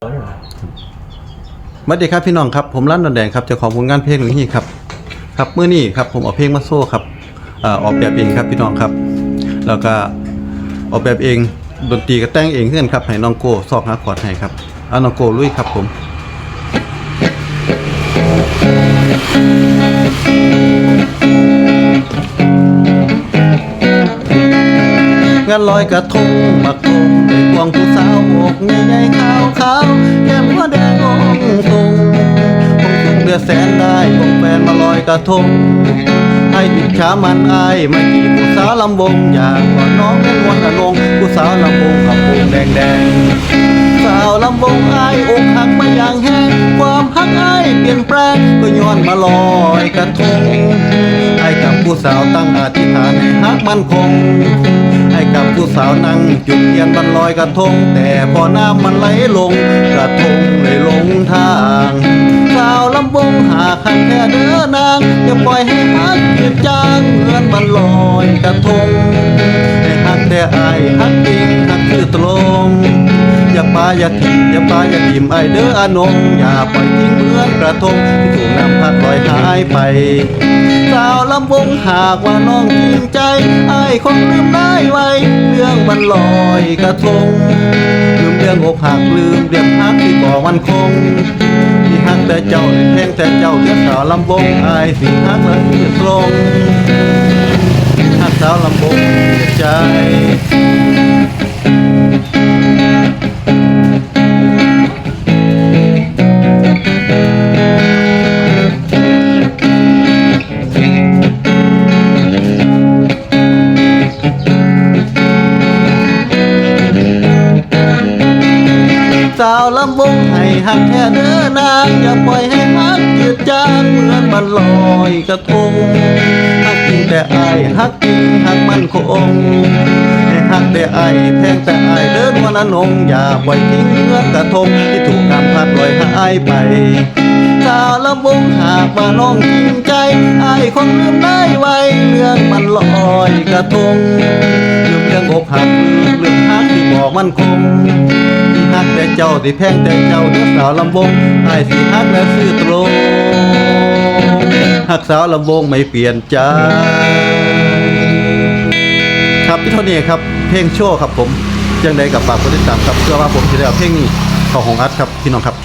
สวัสดีครับพี่น้องครับผมร้านดอนแดงครับเจ้าของผลงานเพลงหนุ่ยฮีครับครับเมื่อนี้ครับผมออกเพลงมาโซ่ครับออกแบบเองครับพี่น้องครับ แล้วก็ออกแบบเองดนตรีก็แต่งเองเพื่อนครับให้น้องโก้ซอกหาคอร์ดให้ครับเอาน้องโก้ลุยครับผม งานลอยกระทงมักคงในควงผู้สาวอกใหญ่ๆขาวขาวแก้มหัวแดงองตรงคงสุขเดือดแสนได้คงแฟนมาลอยกระทงให้อิจฉามันไอายมาจีบผู้สาวลำวงอยากกอดน้องเป็นวันอนงผู้สาวลำวงกับปูแดงแดงสาวลำวงไอายอกหักมาอย่างแห้งความหักไอายเปลี่ยนแปลงก็ย้อนมาลอยกระทงให้กับผู้ สาวตั้งอธิษฐานให้หักมันคง ให้กับผู้สาวนั่งจุดเทียนบรรลอยกระทง แต่พอน้ำมันไหลลง กระทงเลยลงทางสาวลำวงหากหักแค่เด้อนางอย่าปล่อยให้หักเกียดจางเหมือนมันลอยกระทงให้หักแต่อายหักจริงหักคือตรงอย่าปาอย่าทิมอย่าปาอย่าทิมไอเด้ออานงอย่าปล่อยทิ้งเหมือนกระทงที่ถูกน้ำพัดลอย ไปสาวลำวงหากว่าน้องจริงใจไอ้ายคงลืมได้ไวเรื่องมันลอยกระทง ลืมเรื่องอกหักลืมเรื่องฮักที่บอกมันคงที่ฮักแต่เจ้าที่แพงแต่เจ้าเดือสาวลำวงไอ้ายสิฮักและคือตรงฮักสาวลำวงเสียใจ สาวลำวงให้หักแค่เด้อนางอย่าปล่อยให้หักเกียดจางเหมือนมันลอยกระทงหักจริงแต่อายหักจริงหักมันคงให้หักแต่อายแพงแต่อายเดินวันอนงอย่าปล่อยทิ้งเหมือนกระทงที่ถูกน้ำพัดลอยหายไปสาวลำวงหากว่าน้องจริงใจอายคงลืมได้ไวเรื่องมันลอยกระทงลืมเรื่องอกหักลืมเลืองหักที่บอกมันคง เจ้าสีแพงแต่เจ้าเนื้อสาวลำวงไอ้ายสิฮักและซื่อตรงฮักสาวลำวงไม่เปลี่ยนใจครับพี่เท่านี้ครับเพลงโชว์ครับผมยังไดกับฝากคนติดตามครับเพื่อว่าผมจะได้เอาเพลงนี้เข้าของอัดครับพี่น้องครับ